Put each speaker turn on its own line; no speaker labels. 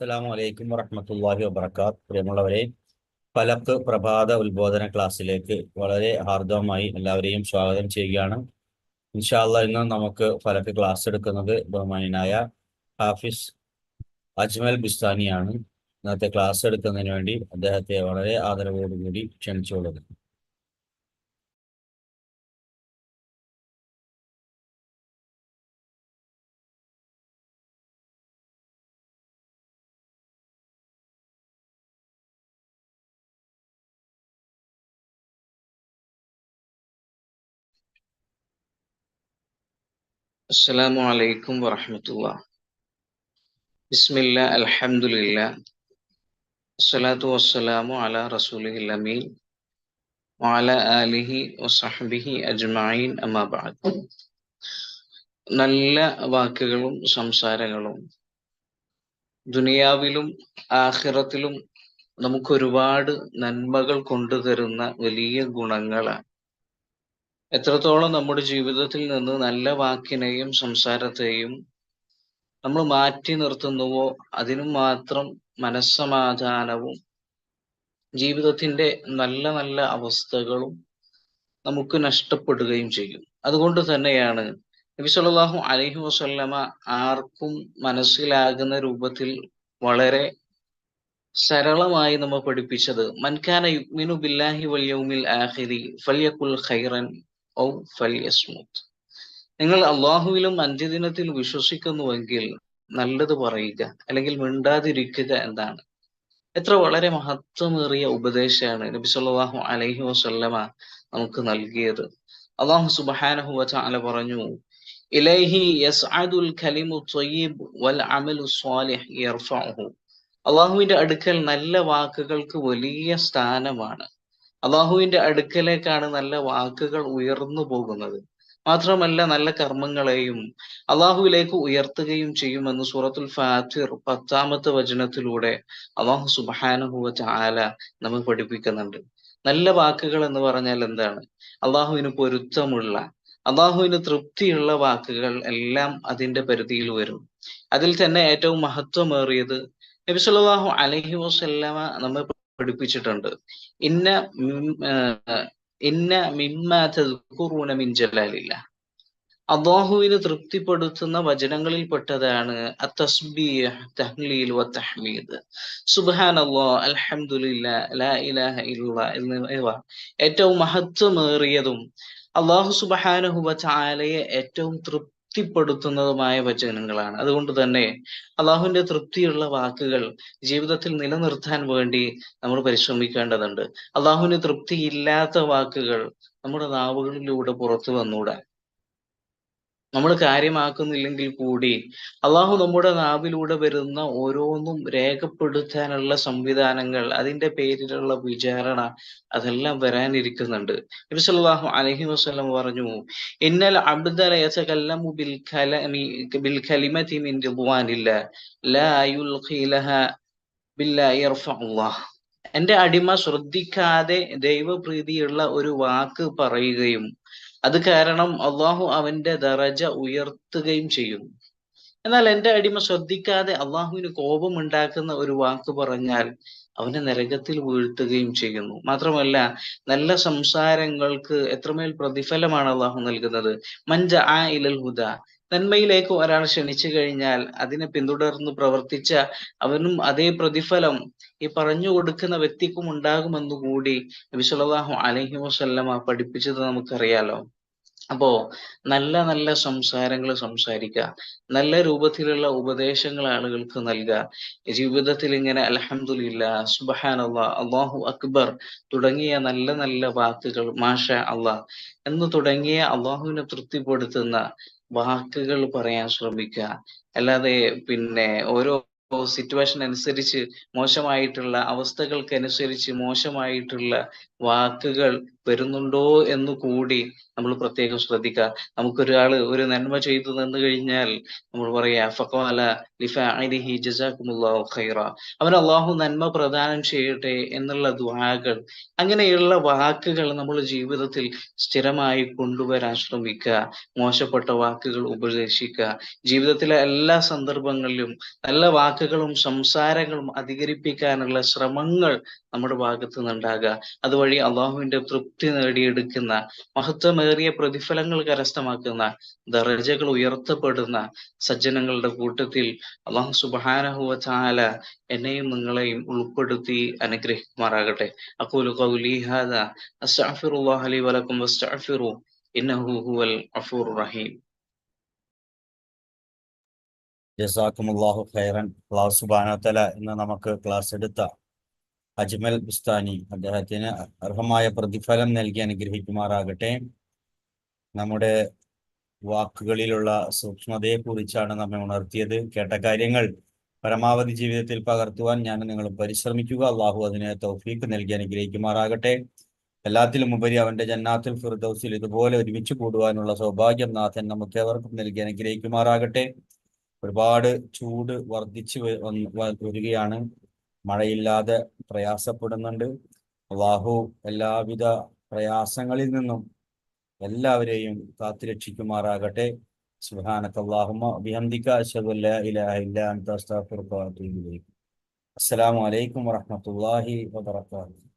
അസ്സലാമു അലൈക്കും വറഹ്മത്തുള്ളാഹി വബറകാത്ത്. പ്രിയമുള്ളവരെ ഫലക്ക് പ്രഭാത ഉത്ബോധന ക്ലാസ്സിലേക്ക് വളരെ ഹാർദവമായി എല്ലാവരെയും സ്വാഗതം ചെയ്യുകയാണ്. ഇൻഷാല്ല ഇന്ന് നമുക്ക് ഫലക്ക് ക്ലാസ് എടുക്കുന്നത് ബഹുമാനായ ഹാഫിസ് അജ്മൽ ബിസ്താനിയാണ്. ഇന്നത്തെ ക്ലാസ് എടുക്കുന്നതിന് വേണ്ടി അദ്ദേഹത്തെ വളരെ ആദരവോടുകൂടി ക്ഷണിച്ചുകൊള്ളുന്നു.
السلام عليكم ورحمة الله بسم الله الحمد لله الصلاة والسلام على رسوله الأمين وعلى آله وصحبه أجمعين أما بعد നല്ല വാക്കുകളും സംസാരങ്ങളും ദുനിയാവിലും ആഖിറത്തിലും നമുക്ക് ഒരുപാട് നന്മകൾ കൊണ്ടുതരുന്ന വലിയ ഗുണങ്ങളാണ് എത്രത്തോളം നമ്മുടെ ജീവിതത്തിൽ നിന്ന് നല്ല വാക്കിനെയും സംസാരത്തെയും നമ്മൾ മാറ്റി നിർത്തുന്നുവോ അതിനു മാത്രം മനസ്സമാധാനവും ജീവിതത്തിന്റെ നല്ല നല്ല അവസ്ഥകളും നമുക്ക് നഷ്ടപ്പെടുകയും ചെയ്യും. അതുകൊണ്ട് തന്നെയാണ് നബി സല്ലല്ലാഹു അലൈഹി വസല്ലമ ആർക്കും മനസ്സിലാകുന്ന രൂപത്തിൽ വളരെ സരളമായി നമ്മൾ പഠിപ്പിച്ചത്. മൻകാന യുഗ്മിനു ബില്ലാഹി വൽ യൗമിൽ ആഖിരി ഫൽയകുൽ ഖൈറൻ ഔ നിങ്ങൾ അള്ളാഹുവിലും അന്ത്യദിനത്തിൽ വിശ്വസിക്കുന്നുവെങ്കിൽ നല്ലത് പറയുക അല്ലെങ്കിൽ മിണ്ടാതിരിക്കുക എന്നാണ്. എത്ര വളരെ മഹത്വമേറിയ ഉപദേശമാണ് നബി സല്ലല്ലാഹു അലൈഹി വസല്ലമ നമുക്ക് നൽകിയത്. അള്ളാഹു സുബ്ഹാനഹു വതആല പറഞ്ഞു ഇലൈഹി യസ്അദുൽ ത്വയ്യിബ് വൽ അമലു സ്വാലിഹ് യർഫഉഹു. അള്ളാഹുവിന്റെ അടുക്കൽ നല്ല വാക്കുകൾക്ക് വലിയ സ്ഥാനമാണ്. അള്ളാഹുവിന്റെ അടുക്കലേക്കാണ് നല്ല വാക്കുകൾ ഉയർന്നു പോകുന്നത്. മാത്രമല്ല നല്ല കർമ്മങ്ങളെയും അള്ളാഹുവിലേക്ക് ഉയർത്തുകയും ചെയ്യുമെന്ന് സൂറത്തുൽ ഫാത്തിർ പത്താമത്തെ വചനത്തിലൂടെ അള്ളാഹു സുബാനുഭവ ചാല നമ്മൾ പഠിപ്പിക്കുന്നുണ്ട്. നല്ല വാക്കുകൾ എന്ന് പറഞ്ഞാൽ എന്താണ്? അള്ളാഹുവിന് പൊരുത്തമുള്ള അള്ളാഹുവിന് തൃപ്തിയുള്ള വാക്കുകൾ എല്ലാം അതിന്റെ പരിധിയിൽ വരും. അതിൽ തന്നെ ഏറ്റവും മഹത്വമേറിയത് നബി അലഹി വസല്ലമ നമ്മെ പഠിപ്പിച്ചിട്ടുണ്ട്. ഇന്ന ഇന്ന മിമ്മ മിഞ്ചലാലില്ല അള്ളാഹുവിന് തൃപ്തിപ്പെടുത്തുന്ന വചനങ്ങളിൽ പെട്ടതാണ് അത്തസ്ബീഹ് തഹ്ലീൽ അൽഹംദുലില്ലാ ലാ ഇലാഹ എന്നിവ ഏറ്റവും മഹത്വമേറിയതും അള്ളാഹു സുബ്ഹാനഹു ചാലയെ ഏറ്റവും തൃപ്തി തൃപ്തിപ്പെടുത്തുന്നതുമായ വചനങ്ങളാണ്. അതുകൊണ്ട് തന്നെ അള്ളാഹുവിന്റെ തൃപ്തിയുള്ള വാക്കുകൾ ജീവിതത്തിൽ നിലനിർത്താൻ വേണ്ടി നമ്മൾ പരിശ്രമിക്കേണ്ടതുണ്ട്. അള്ളാഹുവിന് തൃപ്തിയില്ലാത്ത വാക്കുകൾ നമ്മുടെ നാവുകളിലൂടെ പുറത്തു വന്നൂടാ. നമ്മൾ കാര്യമാക്കുന്നില്ലെങ്കിൽ കൂടി അള്ളാഹു നമ്മുടെ നാവിലൂടെ വരുന്ന ഓരോന്നും രേഖപ്പെടുത്താനുള്ള സംവിധാനങ്ങൾ അതിന്റെ പേരിലുള്ള വിചാരണ അതെല്ലാം വരാനിരിക്കുന്നുണ്ട്. നബി അലഹി വസ്ലം പറഞ്ഞു ഇന്നൽ അബ്ദല എന്റെ അടിമ ശ്രദ്ധിക്കാതെ ദൈവപ്രീതിയുള്ള ഒരു വാക്ക് പറയുകയും അത് കാരണം അള്ളാഹു അവന്റെ ദറജ ഉയർത്തുകയും ചെയ്യുന്നു. എന്നാൽ എന്റെ അടിമ ശ്രദ്ധിക്കാതെ അള്ളാഹുവിന് കോപം ഉണ്ടാക്കുന്ന ഒരു വാക്ക് പറഞ്ഞാൽ അവനെ നരകത്തിൽ വീഴ്ത്തുകയും ചെയ്യുന്നു. മാത്രമല്ല നല്ല സംസാരങ്ങൾക്ക് എത്രമേൽ പ്രതിഫലമാണ് അള്ളാഹു നൽകുന്നത്? മഞ്ച ആ ഇലൽ ഹുദ. നന്മയിലേക്ക് ഒരാൾ ക്ഷണിച്ചു കഴിഞ്ഞാൽ അതിനെ പിന്തുടർന്ന് പ്രവർത്തിച്ച അവനും അതേ പ്രതിഫലം ഈ പറഞ്ഞു കൊടുക്കുന്ന വ്യക്തിക്കും ഉണ്ടാകുമെന്ന് കൂടി നബി സല്ലല്ലാഹു അലൈഹി വസല്ലമ പഠിപ്പിച്ചത് നമുക്കറിയാലോ. അപ്പോ നല്ല നല്ല സംസാരങ്ങൾ സംസാരിക്കുക നല്ല രൂപത്തിലുള്ള ഉപദേശങ്ങൾ ആളുകൾക്ക് നൽകുക ജീവിതത്തിൽ ഇങ്ങനെ അലഹമുല്ല സുബഹാനല്ലാ അള്ളാഹു അക്ബർ തുടങ്ങിയ നല്ല നല്ല വാക്കുകൾ മാഷ അള്ളാഹ് എന്ന് തുടങ്ങിയ അള്ളാഹുവിനെ തൃപ്തിപ്പെടുത്തുന്ന വാക്കുകൾ പറയാൻ ശ്രമിക്കുക അല്ലാതെ പിന്നെ ഓരോ സിറ്റുവേഷൻ അനുസരിച്ച് മോശമായിട്ടുള്ള അവസ്ഥകൾക്ക് അനുസരിച്ച് മോശമായിട്ടുള്ള വാക്കുകൾ വരുന്നുണ്ടോ എന്ന് കൂടി നമ്മൾ പ്രത്യേകം ശ്രദ്ധിക്കുക. നമുക്കൊരാൾ ഒരു നന്മ ചെയ്തു നിന്ന് കഴിഞ്ഞാൽ നമ്മൾ പറയാ ഖൈറ. അവൻ അള്ളാഹു നന്മ പ്രദാനം ചെയ്യട്ടെ എന്നുള്ള ദ്വാകൾ അങ്ങനെയുള്ള വാക്കുകൾ നമ്മൾ ജീവിതത്തിൽ സ്ഥിരമായി കൊണ്ടുവരാൻ ശ്രമിക്കുക. മോശപ്പെട്ട വാക്കുകൾ ഉപദേശിക്കുക. ജീവിതത്തിലെ എല്ലാ സന്ദർഭങ്ങളിലും നല്ല വാക്കുകൾ വാക്കുകളും സംസാരങ്ങളും അധികരിപ്പിക്കാനുള്ള ശ്രമങ്ങൾ നമ്മുടെ ഭാഗത്ത് നിന്നുണ്ടാകുക അതുവഴി അള്ളാഹുവിന്റെ തൃപ്തി നേടിയെടുക്കുന്ന മഹത്വമേറിയ പ്രതിഫലങ്ങൾ കരസ്ഥമാക്കുന്ന ദറജകൾ ഉയർത്തപ്പെടുന്ന സജ്ജനങ്ങളുടെ കൂട്ടത്തിൽ അള്ളാഹു സുബാനഹുവ എന്നെയും നിങ്ങളെയും ഉൾപ്പെടുത്തി അനുഗ്രഹിക്കുമാറാകട്ടെ. അഖൂലു ഖൗലി ഹാദാ അസ്തഗ്ഫിറുല്ലാഹ ലി വലക്കും വസ്തഗ്ഫിറു ഇന്നഹു ഹുവൽ ഗഫൂറുർ റഹീം.
ജസാക്കുമുല്ലാഹു ഖൈറൻ. അള്ളാഹു സുബാനത്തല ഇന്ന് നമുക്ക് ക്ലാസ് എടുത്ത അജ്മൽ ബുസ്താനി അദ്ദേഹത്തിന് അർഹമായ പ്രതിഫലം നൽകി അനുഗ്രഹിക്കുമാറാകട്ടെ. നമ്മുടെ വാക്കുകളിലുള്ള സൂക്ഷ്മതയെ കുറിച്ചാണ് നമ്മെ ഉണർത്തിയത്. കേട്ട കാര്യങ്ങൾ പരമാവധി ജീവിതത്തിൽ പകർത്തുവാൻ ഞാൻ നിങ്ങൾ പരിശ്രമിക്കുക. അള്ളാഹു അതിന് തൗഫീക്ക് നൽകി അനുഗ്രഹിക്കുമാറാകട്ടെ. എല്ലാത്തിലും ഉപരി അവന്റെ ജന്നാത്തിൽ ഫിർദൌസിൽ ഇതുപോലെ ഒരുമിച്ച് കൂടുവാനുള്ള സൗഭാഗ്യം നാഥൻ നമുക്ക് എവർക്കും നൽകി അനുഗ്രഹിക്കുമാറാകട്ടെ. ഒരുപാട് ചൂട് വർദ്ധിച്ചു വരികയാണ്. മഴയില്ലാതെ പ്രയാസപ്പെടുന്നുണ്ട്. അള്ളാഹു എല്ലാവിധ പ്രയാസങ്ങളിൽ നിന്നും എല്ലാവരെയും കാത്തുരക്ഷിക്കുമാറാകട്ടെ. ബിഹംദിക അശ്ഹദു അല്ലാ ഇലാഹ ഇല്ലാ അസ്സലാമു അലൈക്കും വറഹ്മത്തുള്ളാഹി വബറകാതുഹു.